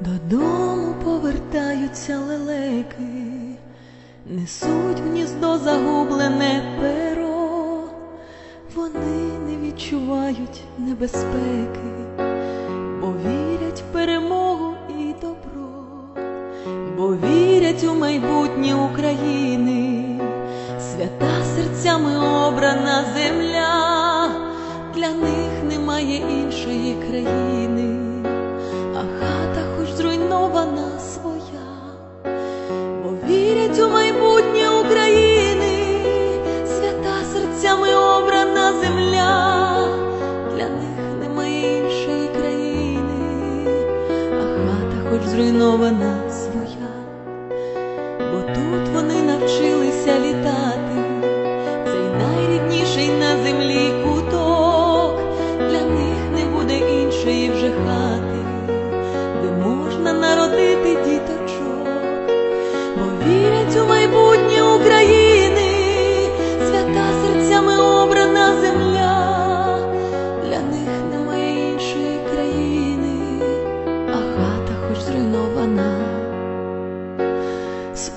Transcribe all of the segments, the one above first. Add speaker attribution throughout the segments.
Speaker 1: Додому повертаються лелеки, несуть гніздо загублене перо, вони не відчувають небезпеки, бо вірять в перемогу і добро, бо вірять у майбутнє України, свята серцями обрана земля, для них немає іншої країни вона своя, бо вірять у майбутнє України, свята серцями обрана земля, для них немає іншої країни, а хата хоч зруйнована своя, бо тут вони навчилися літати, цей найрідніший на землі куток, для них не буде іншої вже хати.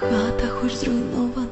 Speaker 1: хата хоч зруйнована.